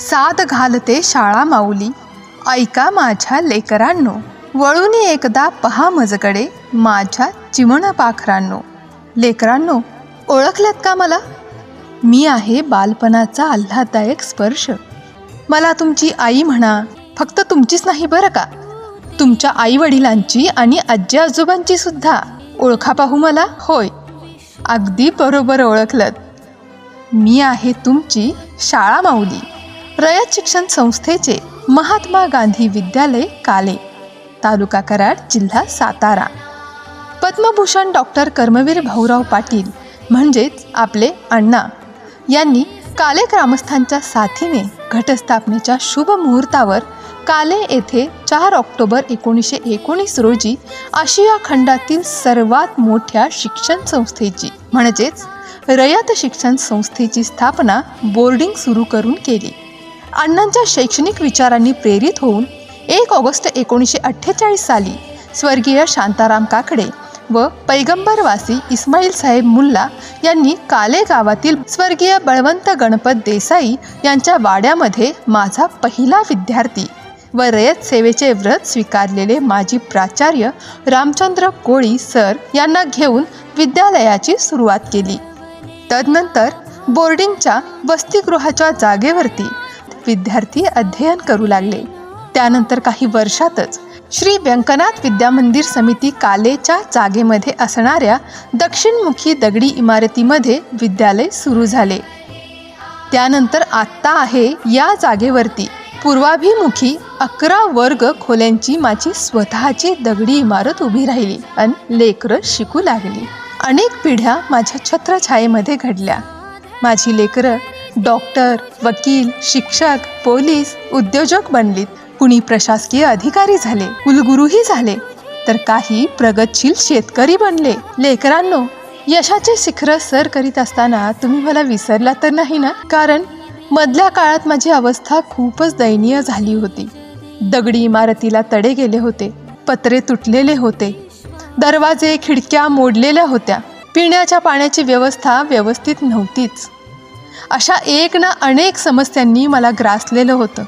साद घालते शाळा माऊली. ऐका माझ्या लेकरांनो वळून एकदा पहा मजकडे माझ्या चिमणपाखरांनो लेकरांनो ओळखल्यात का मला? मी आहे बालपणाचा आल्हाददायक स्पर्श. मला तुमची आई म्हणा फक्त तुमचीच नाही बरं का? तुमच्या आई वडिलांची आणि आजी आजोबांची सुद्धा ओळखा पाहू मला होय. अगदी बरोबर ओळखलत. मी आहे तुमची शाळा माऊली. रयत शिक्षण संस्थेचे महात्मा गांधी विद्यालय काले तालुका कराड जिल्हा सातारा. पद्मभूषण डॉक्टर कर्मवीर भाऊराव पाटील म्हणजेच आपले अण्णा यांनी काले ग्रामस्थांच्या साथीने घटस्थापनेच्या शुभ मुहूर्तावर काले येथे चार ऑक्टोबर एकोणीसशे एकोणीस रोजी आशिया खंडातील सर्वात मोठ्या शिक्षण संस्थेची म्हणजेच रयत शिक्षण संस्थेची स्थापना बोर्डिंग सुरू करून केली. अण्णांच्या शैक्षणिक विचारांनी प्रेरित होऊन एक ऑगस्ट एकोणीसशे अठ्ठेचाळीस साली स्वर्गीय शांताराम काकडे व पैगंबरवासी इस्माईल साहेब मुल्ला यांनी काले गावातील स्वर्गीय बळवंत गणपत देसाई यांच्या वाड्यामध्ये माझा पहिला विद्यार्थी व रयत सेवेचे व्रत स्वीकारलेले माजी प्राचार्य रामचंद्र कोळी सर यांना घेऊन विद्यालयाची सुरुवात केली. तदनंतर बोर्डिंगच्या वसतिगृहाच्या जागेवरती विद्यार्थी अध्ययन करू लागले. त्यानंतर काही वर्षातच श्री व्यंकनाथ विद्यामंदिर समिती कालेच्या जागेमध्ये असणाऱ्या दक्षिणमुखी दगडी इमारतीमध्ये विद्यालय सुरू झाले. त्यानंतर आत्ता आहे या जागेवरती पूर्वाभिमुखी अकरा वर्ग खोल्यांची माझी स्वतःची दगडी इमारत उभी राहिली आणि लेकरं शिकू लागली. अनेक पिढ्या माझ्या छत्रछायेमध्ये घडल्या. माझी लेकरं डॉक्टर वकील शिक्षक पोलीस उद्योजक बनलीत. कुणी प्रशासकीय अधिकारी झाले कुलगुरूही झाले. तर काही प्रगतशील शेतकरी बनले. लेकरांनो यशाचे शिखर सर करीत असताना तुम्ही मला विसरला तर नाही ना? कारण मधल्या काळात माझी अवस्था खूपच दयनीय झाली होती. दगडी इमारतीला तडे गेले होते पत्रे तुटलेले होते दरवाजे खिडक्या मोडलेल्या होत्या. पिण्याच्या पाण्याची व्यवस्था व्यवस्थित नव्हतीच. अशा एक ना अनेक समस्यांनी मला ग्रासलेलं होतं.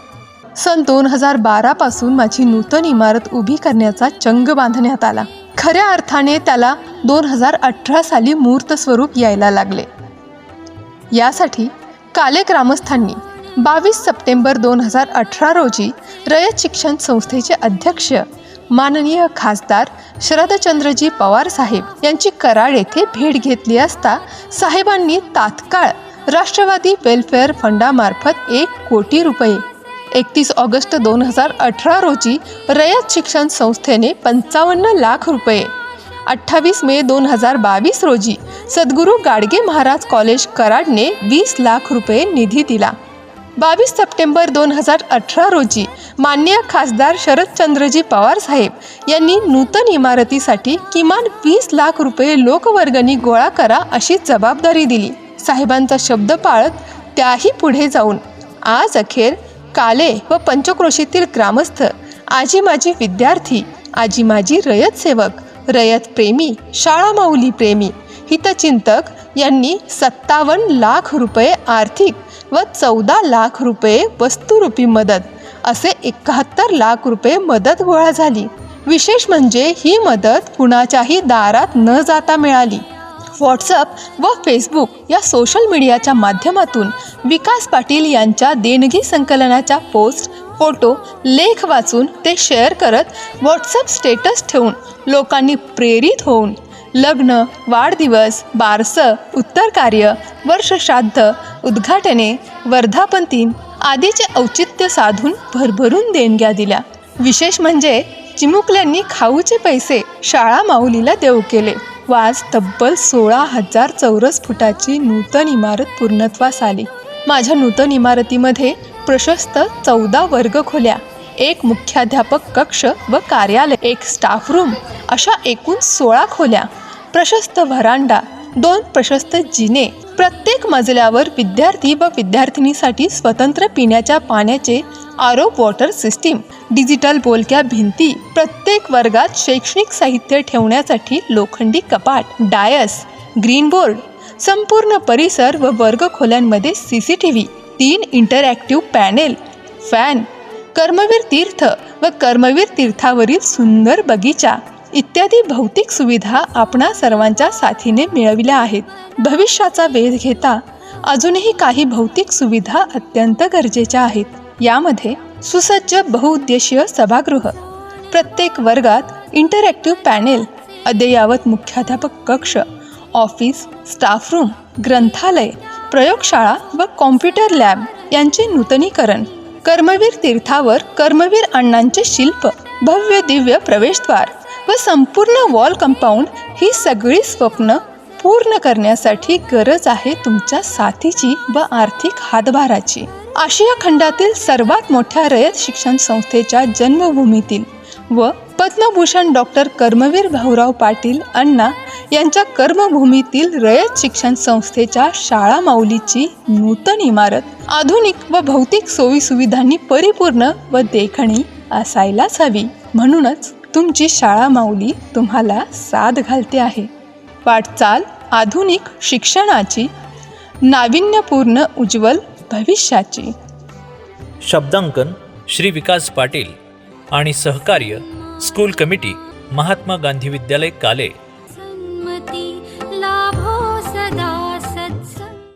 सन दोन हजार बारापासून माझी नूतन इमारत उभी करण्याचा चंग बांधण्यात आला. खऱ्या अर्थाने त्याला दोन हजार अठरा साली मूर्त स्वरूप यायला लागले. यासाठी काले ग्रामस्थांनी बावीस सप्टेंबर दोन हजार अठरा रोजी रयत शिक्षण संस्थेचे अध्यक्ष माननीय खासदार शरदचंद्रजी पवार साहेब यांची कराड येथे भेट घेतली असता साहेबांनी तात्काळ राष्ट्रवादी वेलफेअर फंडामार्फत एक कोटी रुपये. एकतीस ऑगस्ट दोन हजार अठरा रोजी रयत शिक्षण संस्थेने पंचावन्न लाख रुपये. अठ्ठावीस मे दोन हजार बावीस रोजी सद्गुरू गाडगे महाराज कॉलेज कराडने वीस लाख रुपये निधी दिला. बावीस सप्टेंबर दोन हजार अठरा रोजी मान्य खासदार शरदचंद्रजी पवार साहेब यांनी नूतन इमारतीसाठी किमान वीस लाख रुपये लोकवर्गणी गोळा करा अशी जबाबदारी दिली. साहेबांचा शब्द पाळत त्याही पुढे जाऊन. आज अखेर काले व पंचक्रोशीतील ग्रामस्थ आजी माझी विद्यार्थी आजी माझी रयत सेवक रयत प्रेमी शाळा माऊली प्रेमी हितचिंतक यांनी सत्तावन्न लाख रुपये आर्थिक व चौदा लाख रुपये वस्तुरूपी मदत असे एकाहत्तर लाख रुपये मदत गोळा झाली. विशेष म्हणजे ही मदत कुणाच्याही दारात न जाता मिळाली. व्हॉट्सअप व फेसबुक या सोशल मीडियाच्या माध्यमातून विकास पाटील यांच्या देणगी संकलनाच्या पोस्ट फोटो लेख वाचून ते शेअर करत व्हॉट्सअप स्टेटस ठेवून लोकांनी प्रेरित होऊन लग्न वाढदिवस बारसं उत्तर कार्य वर्षश्राद्ध उद्घाटने वर्धापनतीन आदीचे औचित्य साधून भरभरून देणग्या दिल्या. विशेष म्हणजे चिमुकल्यांनी खाऊचे पैसे शाळा माऊलीला देऊ केले. वाज तब्बल सोळा हजार चौरस फुटाची नूतन इमारत पूर्णत्वास आली. माझ्या नूतन इमारतीमध्ये प्रशस्त चौदा वर्ग खोल्या एक मुख्याध्यापक कक्ष व कार्यालय एक स्टाफ रूम अशा एकूण सोळा खोल्या प्रशस्त व्हरांडा दोन प्रशस्त जिने प्रत्येक मजल्यावर विद्यार्थी व विद्यार्थिनीसाठी स्वतंत्र पिण्याच्या पाण्याचे आरो वॉटर सिस्टीम डिजिटल बोलक्या भिंती प्रत्येक वर्गात शैक्षणिक साहित्य ठेवण्यासाठी लोखंडी कपाट डायस ग्रीन बोर्ड संपूर्ण परिसर व वर्ग खोल्यांमध्ये सी सी टी व्ही तीन interactive panel fan Karmaveer Tirth व कर्मवीर तीर्थावरील सुंदर बगीचा. इत्यादी भौतिक सुविधा आपणा सर्वांच्या साथीने मिळविल्या आहेत. भविष्याचा वेध घेता अजूनही काही भौतिक सुविधा अत्यंत गरजेच्या आहेत. यामध्ये सुसज्ज बहुउद्देशीय सभागृह प्रत्येक वर्गात इंटरॅक्टिव्ह पॅनेल अद्ययावत मुख्याध्यापक कक्ष ऑफिस स्टाफ रूम ग्रंथालय प्रयोगशाळा व कॉम्प्युटर लॅब यांचे नूतनीकरण कर्मवीर तीर्थावर कर्मवीर अण्णांचे शिल्प भव्य दिव्य प्रवेशद्वार व संपूर्ण वॉल कंपाऊंड ही सगळी स्वप्न पूर्ण करण्यासाठी गरज आहे तुमच्या साथीची व आर्थिक हातभाराची. आशिया खंडातील सर्वात मोठ्या रयत शिक्षण संस्थेच्या जन्मभूमीतील व पद्मभूषण डॉक्टर कर्मवीर भाऊराव पाटील अण्णा यांच्या कर्मभूमीतील रयत शिक्षण संस्थेच्या शाळा माऊलीची नूतन इमारत आधुनिक व भौतिक सोयीसुविधांनी परिपूर्ण व देखणी असायलाच हवी. म्हणूनच तुमची शाळा माऊली तुम्हाला साथ घालते आहे. वाटचाल आधुनिक शिक्षणाची नाविन्यपूर्ण उज्ज्वल भविष्याची. शब्दांकन श्री विकास पाटील आणि सहकार्य स्कूल कमिटी महात्मा गांधी विद्यालय काले.